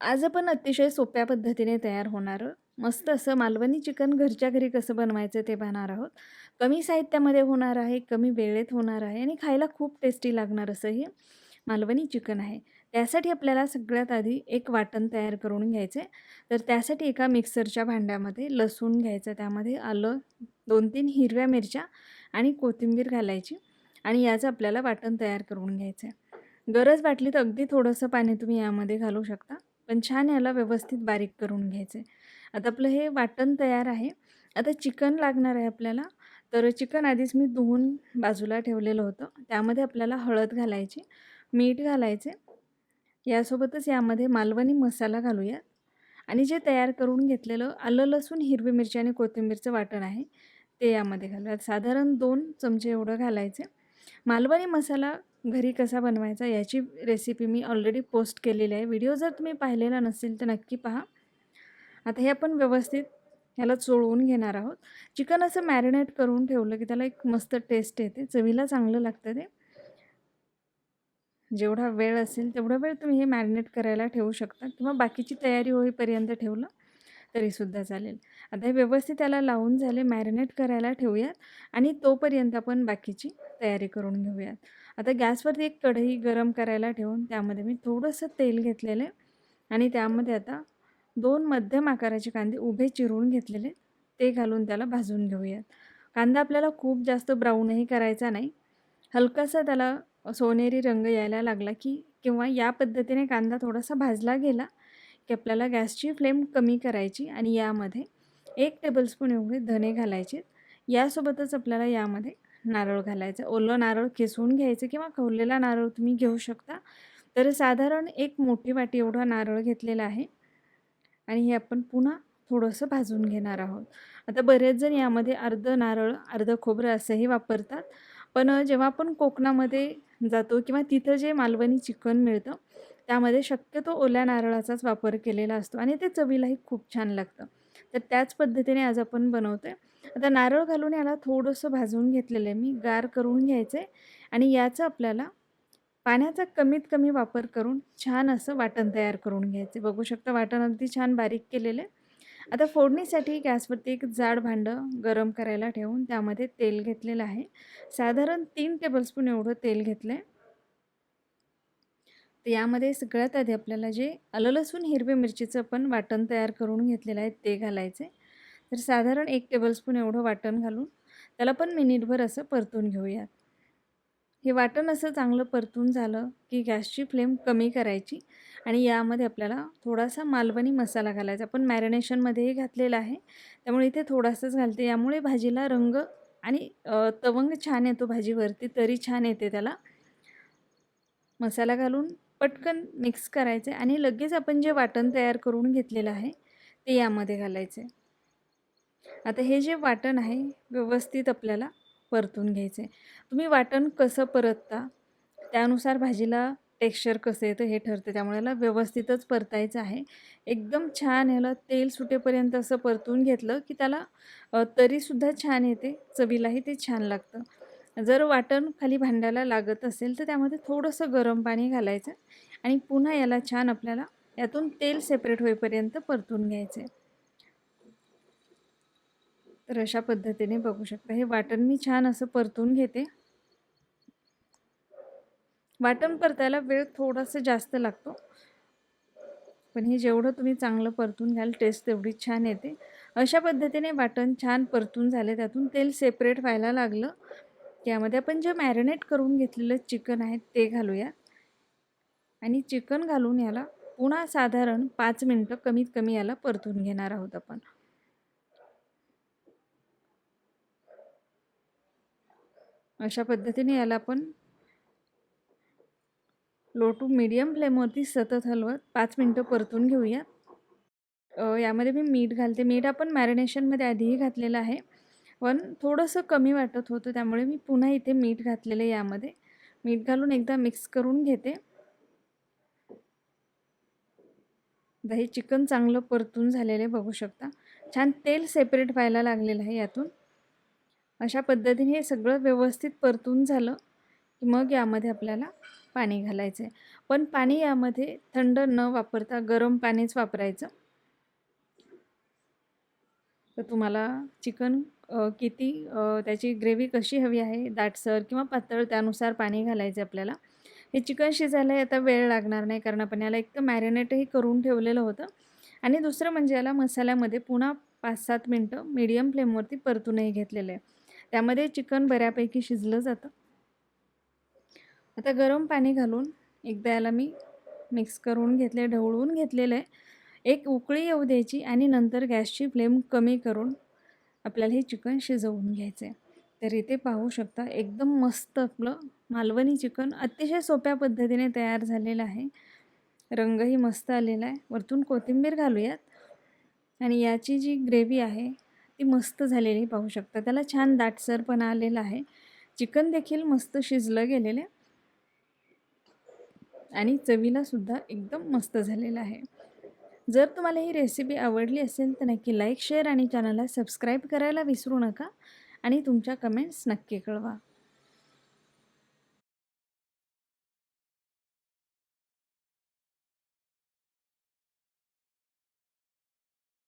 आज आपण अतिशय सोप्या पद्धतीने तयार होणारं मस्त असं मालवणी चिकन घरच्या घरी कसं बनवायचं ते पाहणार आहोत. कमी साहित्यामध्ये होणार आहे कमी वेळेत होणार आहे आणि खायला खूप टेस्टी लागणार असं हे मालवणी चिकन आहे. त्यासाठी आपल्याला सगळ्यात आधी एक वाटण तयार करून घ्यायचे. तर त्यासाठी एका मिक्सरच्या भांड्यामध्ये लसूण घ्यायचं त्यामध्ये आलं दोन तीन हिरव्या मिरच्या आणि कोथिंबीर घालायची आणि याचं आपल्याला वाटण तयार करून घ्यायचं आहे गरज वाटली तर अगदी थोडंसं पाणी तुम्ही यामध्ये घालू शकता. पण छान याला व्यवस्थित बारीक करून घ्यायचं आहे आता आपलं हे वाटण तयार आहे. आता चिकन लागणार आहे आपल्याला. तर चिकन आधीच मी धुवून बाजूला ठेवलेलं होतं. त्यामध्ये आपल्याला हळद घालायची मीठ घालायचे यासोबतच यामध्ये मालवणी मसाला घालूयात आणि जे तयार करून घेतलेलं आलं लसूण हिरवी मिरची आणि कोथिंबीरचं वाटण आहे ते यामध्ये घालूयात साधारण दोन चमचे एवढं घालायचे मालवणी मसाला घरी कसा बनवायचा याची रेसिपी मी ऑलरेडी पोस्ट केलेली आहे. व्हिडिओ जर तुम्ही पाहिलेला नसेल तर नक्की पहा. आता हे आपण व्यवस्थित ह्याला चोळवून घेणार आहोत. चिकन असं मॅरिनेट करून ठेवलं की त्याला एक मस्त टेस्ट येते. चवीला चांगलं लागतं ते. जेवढा वेळ असेल तेवढा वेळ तुम्ही हे मॅरिनेट करायला ठेवू शकता. किंवा बाकीची तयारी होईपर्यंत ठेवलं. तरीसुद्धा चालेल. आता हे व्यवस्थित त्याला लावून झाले मॅरिनेट करायला ठेवूयात आणि तोपर्यंत आपण बाकीची तयारी करून घेऊयात. आता गॅसवरती एक कढई गरम करायला ठेवून त्यामध्ये मी थोडंसं तेल घेतलेलं आहे आणि त्यामध्ये आता दोन मध्यम आकाराचे कांदे उभे चिरून घेतलेले ते घालून त्याला भाजून घेऊयात. कांदा आपल्याला खूप जास्त ब्राऊनही करायचा नाही. हलकासा त्याला सोनेरी रंग यायला लागला की किंवा या पद्धतीने कांदा थोडासा भाजला गेला की आपल्याला गॅसची फ्लेम कमी करायची आणि यामध्ये एक टेबलस्पून एवढे धने घालायचे. यासोबतच आपल्याला यामध्ये नारळ घालायचं. ओलं नारळ किसून घ्यायचं किंवा खवलेला नारळ तुम्ही घेऊ शकता. तर साधारण एक मोठी वाटी एवढा नारळ घेतलेला आहे. आणि हे आपण पुन्हा थोडंसं भाजून घेणार आहोत. आता बरेच जण यामध्ये अर्ध नारळ अर्ध खोबरं असंही वापरतात. पण जेव्हा आपण कोकणामध्ये जातो किंवा तिथं जे मालवणी चिकन मिळतं त्यामध्ये शक्यतो ओल्या नारळाचाच वापर केलेला असतो आणि ते चवीलाही खूप छान लागतं. तर त्याच पद्धतीने आज आपण बनवतो आहे आता नारळ घालून याला थोडंसं भाजून घेतलेलं आहे मी गार करून घ्यायचं आहे आणि याचं आपल्याला पाण्याचा कमीत कमी वापर करून छान असं वाटण तयार करून घ्यायचं बघू शकता वाटण अगदी छान बारीक केलेलं आहे. आता फोडणीसाठी गॅसवरती एक जाड भांडं गरम करायला ठेवून त्यामध्ये तेल घेतलेलं आहे. साधारण तीन टेबलस्पून एवढं तेल घेतलं आहे तर यामध्ये सगळ्यात आधी आपल्याला जे आलं लसूण हिरवी मिरचीचं पण वाटण तयार करून घेतलेलं आहे ते घालायचे. तर साधारण एक टेबलस्पून एवढं वाटण घालून त्याला पण मिनिटभर असं परतून घेऊयात. हे वाटण असं चांगलं परतून झालं की गॅसची फ्लेम कमी करायची आणि यामध्ये आपल्याला थोडासा मालवणी मसाला घालायचा. पण मॅरिनेशनमध्येही घातलेला आहे त्यामुळे इथे थोडासाच घालते. यामुळे भाजीला रंग आणि तवंग छान येतो भाजीवरती तरी छान येते त्याला. मसाला घालून पटकन मिक्स करायचे आणि लगेच आपण जे वाटण तयार करून घेतलेलं आहे ते यामध्ये घालायचे आता हे जे वाटण आहे व्यवस्थित आपल्याला परतून घ्यायचे तुम्ही वाटण कसं परतता त्यानुसार भाजीला टेक्स्चर कसं येतं हे ठरते. त्यामुळे याला व्यवस्थितच परतायचं आहे. एकदम छान ह्याला तेल सुटेपर्यंत असं परतून घेतलं की त्याला तरीसुद्धा छान येते. चवीलाही ते छान लागतं. जर वाटण खाली भांड्याला लागत असेल तर त्यामध्ये थोडंसं गरम पाणी घालायचं आणि पुन्हा याला छान आपल्याला यातून तेल सेपरेट होईपर्यंत परतून घ्यायचे तर अशा पद्धतीने बघू शकता हे वाटण मी छान असं परतून घेते. वाटण परतायला वेळ थोडासा जास्त लागतो. पण हे जेवढं तुम्ही चांगलं परतून घ्याल टेस्ट तेवढी छान येते. अशा पद्धतीने वाटण छान परतून झाले त्यातून तेल सेपरेट व्हायला लागलं. यामध्ये आपण जे मॅरिनेट करून घेतलेलं चिकन आहे ते घालूया. आणि चिकन घालून याला पुन्हा साधारण पाच मिनटं कमीत कमी याला परतून घेणार आहोत आपण. अशा पद्धतीने याला आपण लो टू मीडियम फ्लेमवरती सतत हलवत पाच मिनटं परतून घेऊया. यामध्ये मी मीठ घालते. मीठ आपण मॅरिनेशनमध्ये आधीही घातलेलं आहे. पण थोडंसं कमी वाटत होतं त्यामुळे मी पुन्हा इथे मीठ घातलेलं आहे यामध्ये. मीठ घालून एकदा मिक्स करून घेते. दही चिकन चांगलं परतून झालेलं आहे बघू शकता. छान तेल सेपरेट व्हायला लागलेलं आहे यातून. अशा पद्धतीने हे सगळं व्यवस्थित परतून झालं की मग यामध्ये आपल्याला पाणी घालायचं आहे. पण पाणी यामध्ये थंड न वापरता गरम पाणीच वापरायचं. तर तुम्हाला चिकन किती त्याची ग्रेव्ही कशी हवी आहे दाटसर किंवा पातळ त्यानुसार पाणी घालायचं आपल्याला. हे चिकन शिजायला आता वेळ लागणार नाही कारण आपण याला एक तर मॅरिनेटही करून ठेवलेलं होतं. आणि दुसरं म्हणजे याला मसाल्यामध्ये पुन्हा पाच सात मिनटं मीडियम फ्लेमवरती परतूनही घेतलेलं आहे. त्यामध्ये चिकन बऱ्यापैकी शिजलं जातं. आता गरम पाणी घालून एकदा याला मी मिक्स करून घेतले ढवळून घेतलेलं आहे. एक उकळी येऊ द्यायची आणि नंतर गॅसची फ्लेम कमी करून आपल्याला हे चिकन शिजवून घ्यायचं आहे. तर इथे पाहू शकता एकदम मस्त आपलं मालवणी चिकन अतिशय सोप्या पद्धतीने तयार झालेलं आहे. रंगही मस्त आलेला आहे. वरतून कोथिंबीर घालूयात. आणि याची जी ग्रेव्ही आहे ती मस्त झालेली पाहू शकता. त्याला छान दाटसरपणा आलेला आहे. चिकन देखील मस्त शिजलं गेलेलं आहे. आणि चवीला सुद्धा एकदम मस्त झालेलं आहे. जर तुम्हाला ही रेसिपी आवडली असेल तर नक्की लाईक शेअर आणि चॅनलला सबस्क्राईब करायला विसरू नका आणि तुमच्या कमेंट्स नक्की कळवा.